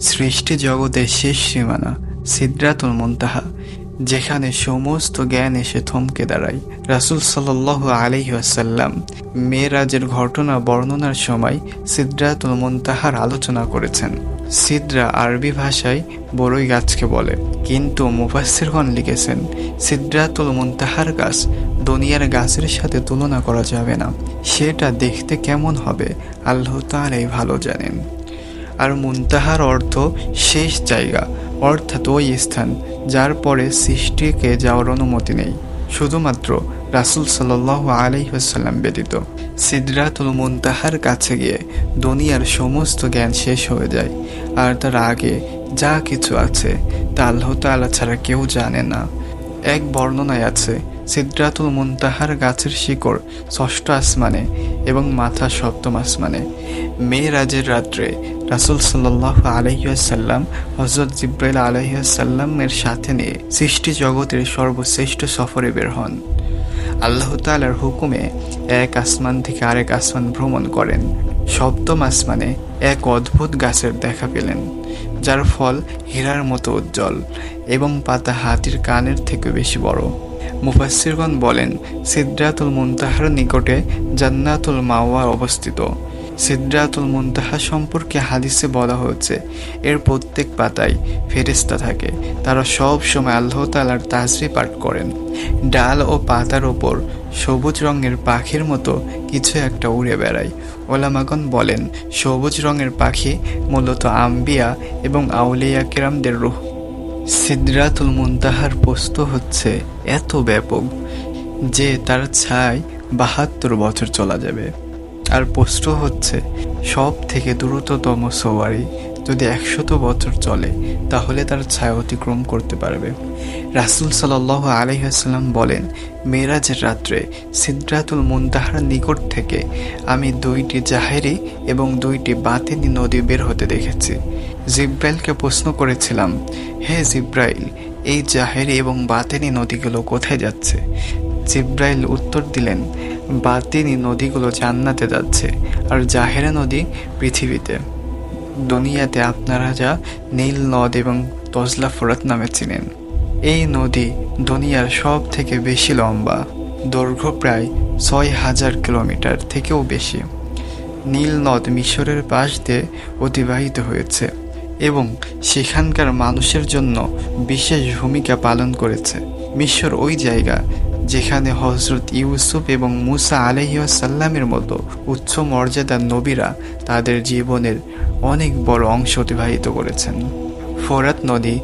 সৃষ্টি জগতের শেষ সীমানা, সিদ্রাতুল মুনতাহা, যেখানে সমস্ত জ্ঞান এসে থমকে দাঁড়ায়। রাসুল সাল্লাহ আলহিহাসাল্লাম মেয়েরাজের ঘটনা বর্ণনার সময় সিদ্রাতুল মুনতাহার আলোচনা করেছেন। সিদ্রা আরবি ভাষায় বড়ই গাছকে বলে। কিন্তু মুফাসিরগণ লিখেছেন, সিদ্রাতুল মুনতাহার গাছ দুনিয়ার গাছের সাথে তুলনা করা যাবে না। সেটা দেখতে কেমন হবে? আল্লাহ তাআলাই ভালো জানেন। আর মুনতাহার অর্থ শেষ জায়গা, অর্থাৎ ওই স্থান, যার পরে সৃষ্টিকে যাওয়ার অনুমতি নেই। শুধুমাত্র রাসুল সাল্লাহ আলাইসাল্লাম ব্যতীত। সিদ্রাতুল মুনতাহার কাছে গিয়ে দুনিয়ার সমস্ত জ্ঞান শেষ হয়ে যায়। আর তার আগে যা কিছু আছে, তা আল্লাহ তাআলা ছাড়া কেউ জানে না। এক বর্ণনায় আছে সিদ্রাতুল মুনতাহার গাছের শিকড়, ষষ্ঠ আসমানে এবং মাথা সপ্তম আসমানে। মেয়েরাজের রাত্রে রাসুল সাল্লাহ আলহিয়াসাল্লাম হজরত জিব্রাইল আলহিয়াসাল্লামের সাথে নিয়ে সৃষ্টি জগতের সর্বশ্রেষ্ঠ সফরে বের হন। আল্লাহ তালার হুকুমে এক আসমান থেকে আরেক আসমান ভ্রমণ করেন। সপ্তম আসমানে এক অদ্ভুত গাছের দেখা পেলেন, যার ফল হীরার মতো উজ্জ্বল এবং পাতা হাতির কানের থেকে বেশি বড়। মুফাসিরগণ বলেন, সিদ্রাতুল মুনতাহার নিকটে জান্নাতুল মাওয়া অবস্থিত। সিদ্রাতুল মুনতাহা সম্পর্কে হাদিসে বলা হয়েছে, এর প্রত্যেক পাতায় ফেরেস্তা থাকে, তারা সব সময় আল্লাহ তালার তাজরি পাঠ করেন। ডাল ও পাতার ওপর সবুজ রঙের পাখির মতো কিছু একটা উড়ে বেড়ায়। ওলামাগন বলেন, সবুজ রঙের পাখি মূলত আম্বিয়া এবং আউলিয়া কেরামদের রুহ। সিদ্রাতুল মুনতাহার পোস্ত হচ্ছে এত ব্যাপক যে তার ছায় বাহাত্তর বছর চলা যাবে। আর পোস্ত হচ্ছে সব থেকে দ্রুততম সওয়ারি যদি একশত বছর চলে, তাহলে তার ছায়া অতিক্রম করতে পারবে। রাসুল সাল আলহিহাস্লাম বলেন, মেয়েরাজের রাত্রে সিদ্রাতুল মুনতাহার নিকট থেকে আমি দুইটি জাহেরি এবং দুইটি বাতিনি নদী বের হতে দেখেছি। জিব্রাইলকে প্রশ্ন করেছিলাম, হে জিব্রাইল, এই জাহেরি এবং বাতেনি নদীগুলো কোথায় যাচ্ছে? জিব্রাইল উত্তর দিলেন, বাতিনি নদীগুলো জান্নাতে যাচ্ছে, আর জাহেরা নদী পৃথিবীতে। দুনিয়াতে আপনারা যা নীল নদ এবং তজলা ফোরাত নামে চিনেন। এই নদী দুনিয়ার সব থেকে বেশি লম্বা, দৈর্ঘ্য প্রায় ছয় হাজার কিলোমিটার থেকেও বেশি। নীল নদ মিশরের পাশ দিয়ে অতিবাহিত হয়েছে এবং সেখানকার মানুষের জন্য বিশেষ ভূমিকা পালন করেছে। মিশর ওই জায়গা যেখানে হজরত ইউসুফ এবং মুসা আলহিউসাল্লামের মতো উচ্চ মর্যাদার নবীরা তাদের জীবনের অনেক বড় অংশ অতিবাহিত করেছেন। ফরাত নদী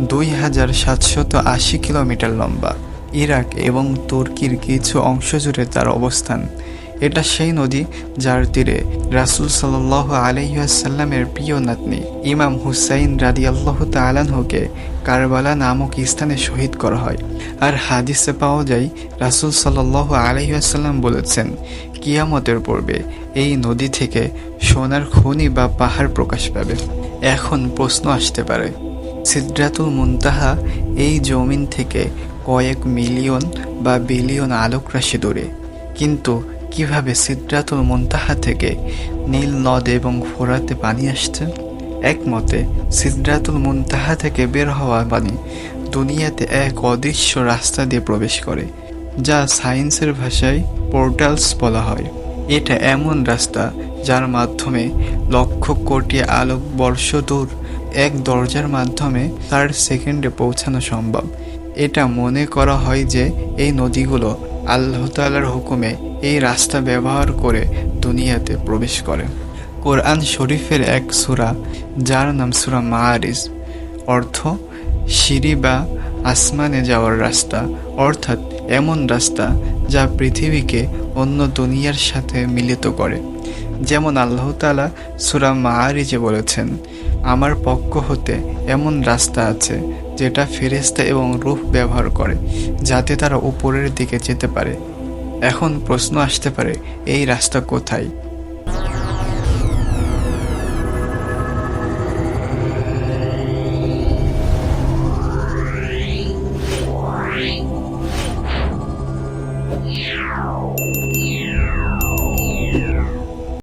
দুই হাজার সাতশত আশি কিলোমিটার লম্বা। ইরাক এবং তুর্কির কিছু অংশ জুড়ে তার অবস্থান এটা সেই নদী যার তীরে রাসুল সাল আলহিহাসাল্লামের প্রিয় নাতনি ইমাম হুসাইন রাদি আল্লাহ তালানহুকে কারবালা নামক স্থানে শহীদ করা হয়। আর হাদিসে পাওয়া যায়, রাসুল সাল্লাহ আলহিহাসাল্লাম বলেছেন, কিয়ামতের পূর্বে এই নদী থেকে সোনার খনি বা পাহাড় প্রকাশ পাবে। এখন প্রশ্ন আসতে পারে, সিদ্রাতুল মুনতাহা এই জমিন থেকে কয়েক মিলিয়ন বা বিলিয়ন আলোক রাশি দূরে। কিন্তু কীভাবে সিদ্রাতুল মুনতাহা থেকে নীল নদ এবং ফোরাতে পানি আসছে? একমতে সিদ্রাতুল মুনতাহা থেকে বের হওয়া পানি দুনিয়াতে এক অদৃশ্য রাস্তা দিয়ে প্রবেশ করে, যা সায়েন্সের ভাষায় পোর্টালস বলা হয়। এটা এমন রাস্তা যার মাধ্যমে লক্ষ কোটি আলোক বর্ষ দূর এক দরজার মাধ্যমে তার সেকেন্ডে পৌঁছানো সম্ভব। এটা মনে করা হয় যে এই নদীগুলো আল্লাহ তালার হুকুমে এই রাস্তা ব্যবহার করে দুনিয়াতে প্রবেশ করে। কোরআন শরীফের এক সুরা, যার নাম সুরা মাহারিজ অর্থ সিঁড়ি বা আসমানে যাওয়ার রাস্তা, অর্থাৎ এমন রাস্তা যা পৃথিবীকে অন্য দুনিয়ার সাথে মিলিত করে। যেমন আল্লাহ তালা সুরা মাহারিজে বলেছেন আমার পক্ষ হতে এমন রাস্তা আছে যেটা ফেরেস্তা এবং রূপ ব্যবহার করে, যাতে তারা উপরের দিকে যেতে পারে। এখন প্রশ্ন আসতে পারে, এই রাস্তা কোথায়?